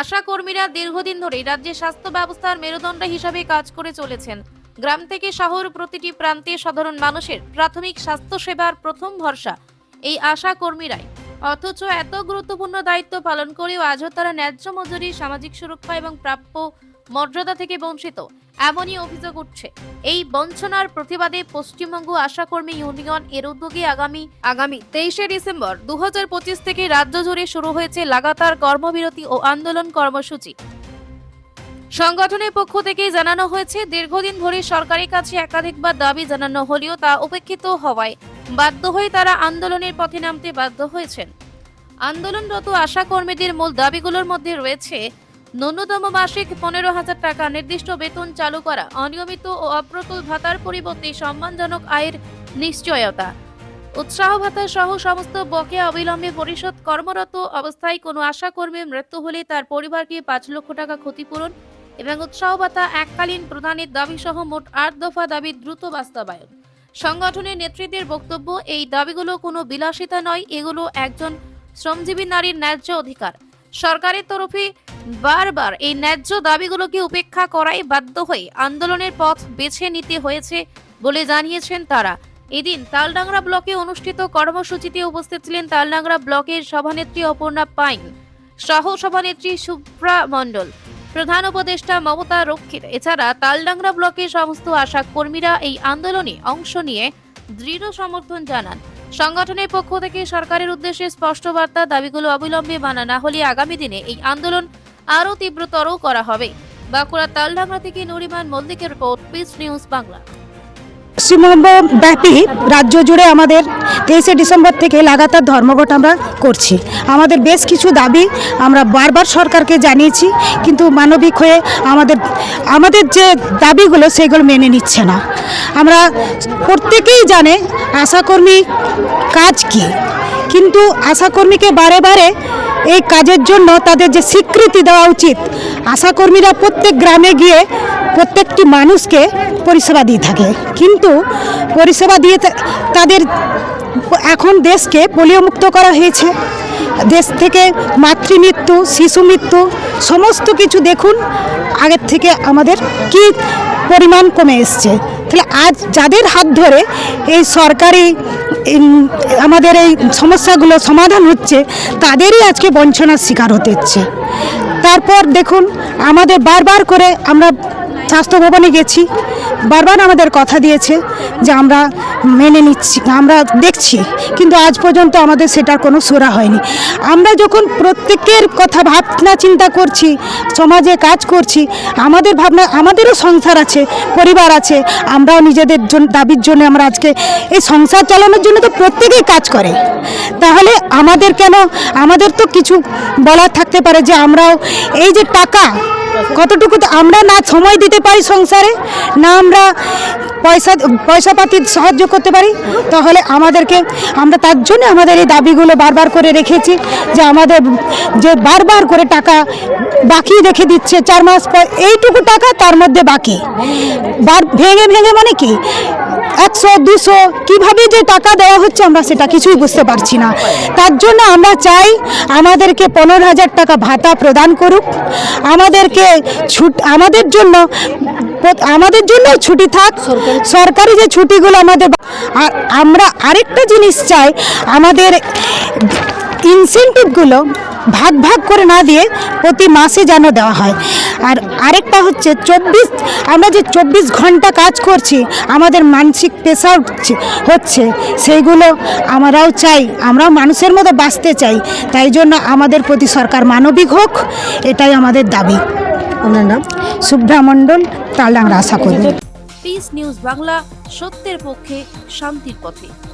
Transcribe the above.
আশা কর্মীরা দীর্ঘদিন ধরে রাজ্যে স্বাস্থ্য ব্যবস্থার মেরুদণ্ড হিসাবে কাজ করে চলেছেন। গ্রাম থেকে শহর প্রতিটি প্রান্তে সাধারণ মানুষের প্রাথমিক স্বাস্থ্য সেবার প্রথম ভরসা। এই আশা কর্মীরাই। অথচ এত গুরুত্বপূর্ণ দায়িত্ব পালন করেও আজও তারা ন্যায্য মজুরি, সামাজিক সুরক্ষা এবং প্রাপ্য মর্যাদা থেকে বঞ্চিত। এমনই অভিযোগ উঠছে। এই বঞ্চনার প্রতিবাদে পশ্চিমবঙ্গ আশাকর্মী ইউনিয়ন এর উদ্যোগে আগামী আগামী তেইশে ডিসেম্বর দু থেকে রাজ্য জুড়ে শুরু হয়েছে লাগাতার কর্মবিরতি ও আন্দোলন কর্মসূচি। সংগঠনের পক্ষ থেকে জানানো হয়েছে, দীর্ঘদিন ধরে সরকারের কাছে একাধিকবার দাবি জানানো হলেও তা উপেক্ষিত হওয়ায় বাধ্য হয়ে তারা আন্দোলনের পথে নামতে বাধ্য হয়েছেন। আন্দোলনরত আশা কর্মীদের মূল দাবিগুলোর মধ্যে রয়েছে ন্যূনতম মাসিক পনেরো হাজার টাকা নির্দিষ্ট বেতন চালু করা অনিয়মিত ও অপ্রতুল ভাতার পরিবর্তে সম্মানজনক আয়ের নিশ্চয়তা। উৎসাহ ভাতা সহ সমস্ত বকেয়া অবিলম্বে পরিশোধ কর্মরত অবস্থায় কোনো আশা কর্মীর মৃত্যু হলে তার পরিবারকে পাঁচ লক্ষ টাকা ক্ষতিপূরণ এবং উৎসাহ ভাতা এককালীন প্রদানের দাবি সহ মোট আট দফা দাবি দ্রুত বাস্তবায়ন। সংগঠনের নেতৃত্বের বক্তব্য, এই দাবিগুলো কোনো বিলাসিতা নয়, এগুলো একজন শ্রমজীবী নারীর ন্যায্য অধিকার। সরকারের তরফে বারবার এই ন্যায্য দাবিগুলোকে উপেক্ষা করাই বাধ্য হয়ে আন্দোলনের পথ বেছে নিতে হয়েছে বলে জানিয়েছেন তারা। এদিন তালডাংরা ব্লকে অনুষ্ঠিত কর্মসূচিতে উপস্থিত ছিলেন তালডাংরা ব্লকের সভানেত্রী অপর্ণা পাইন, সহ সভানেত্রী সুপ্রা মণ্ডল, প্রধান উপদেষ্টা মমতা রক্ষিত। এছাড়া তালডাংরা ব্লকের সমস্ত আশা কর্মীরা এই আন্দোলনে অংশ নিয়ে দৃঢ় সমর্থন জানান। সংগঠনের পক্ষ থেকে সরকারের উদ্দেশ্যে স্পষ্ট বার্তা, দাবিগুলো অবিলম্বে মানা না হলে আগামী দিনে এই আন্দোলন আরও তীব্রতর করা হবে। বাঁকুড়া তালডাংরা থেকে নুরিমান মল্লিকের report peace news Bangla. Paschimbanga ব্যাপী রাজ্য জুড়ে আমাদের তেইশে ডিসেম্বর থেকে লাগাতার ধর্মঘট আমরা করছি। আমাদের বেশ কিছু দাবি আমরা বারবার সরকারকে জানিয়েছি, কিন্তু মানবিক হয়ে আমাদের আমাদের যে দাবিগুলো সেগুলো মেনে নিচ্ছে না। আমরা প্রত্যেকেই জানে আশাকর্মী কাজ কি। কিন্তু আশাকর্মীকে বারে বারে এই কাজের জন্য তাদের যে স্বীকৃতি দেওয়া উচিত আশাকর্মীরা প্রত্যেক গ্রামে গিয়ে প্রত্যেকটি মানুষকে পরিষেবা দিয়ে থাকে। কিন্তু পরিষেবা দিয়ে তাদের এখন দেশকে পোলিও মুক্ত করা হয়েছে। দেশ থেকে মাতৃমৃত্যু শিশু মৃত্যু, সমস্ত কিছু দেখুন, আগের থেকে আমাদের কি পরিমাণ কমে এসছে। তাহলে আজ যাদের হাত ধরে এই সরকারি আমাদের এই সমস্যাগুলো সমাধান হচ্ছে, তাদেরই আজকে বঞ্চনার শিকার হতে হচ্ছে। তারপর দেখুন, আমাদের বারবার করে আমরা স্বাস্থ্য ভবনে গেছি। বারবার আমাদের কথা দিয়েছে যে আমরা মেনে নিচ্ছি, আমরা দেখছি, কিন্তু আজ পর্যন্ত আমাদের সেটার কোনো সুরা হয়নি। আমরা যখন প্রত্যেকের কথা ভাবনা চিন্তা করছি, সমাজে কাজ করছি, আমাদের ভাবনা, আমাদেরও সংসার আছে, পরিবার আছে, আমরাও নিজেদের জন্য দাবির জন্য আমরা আজকে এই সংসার চালানোর জন্য তো প্রত্যেকেই কাজ করে। তাহলে আমাদের কেন, আমাদের তো কিছু বলার থাকতে পারে যে আমরাও এই যে টাকা কতটুকু আমরা না সময় দিতে পারি সংসারে, না আমরা পয়সা পয়সা পাতি সাহায্য করতে পারি, তাহলে আমাদেরকে, আমরা তার জন্য আমাদের এই দাবিগুলো বারবার করে রেখেছি যে আমাদের যে বারবার করে টাকা বাকি রেখে দিচ্ছে, চার মাস পর এইটুকু টাকা তার মধ্যে বাকি। বার, ভেঙে ভেঙে মানে কি? একশো, দুশো, কীভাবে যে টাকা দেওয়া হচ্ছে আমরা সেটা কিছুই বুঝতে পারছি না। তার জন্য আমরা চাই আমাদেরকে পনেরো হাজার টাকা ভাতা প্রদান করুক। আমাদেরকে ছুট, আমাদের জন্য আমাদের জন্য ছুটি থাক। সরকারি যে ছুটিগুলো আমাদের আর আমরা আরেকটা জিনিস চাই, আমাদের ইনসেন্টিভগুলো ভাগ ভাগ করে না দিয়ে প্রতি মাসে যেন দেওয়া হয়। আর আরেকটা হচ্ছে চব্বিশ আমরা যে চব্বিশ ঘণ্টা কাজ করছি আমাদের মানসিক প্রেশার হচ্ছে- হচ্ছে। সেইগুলো আমরাও চাই আমরাও মানুষের মতো বাঁচতে চাই। তাই জন্য আমাদের প্রতি সরকার মানবিক হোক এটাই আমাদের দাবি। ওনার নাম? শুভ্রা মণ্ডল তাহলে আমরা আশা করি। পিস নিউজ বাংলা সত্যের পক্ষে শান্তির পথে।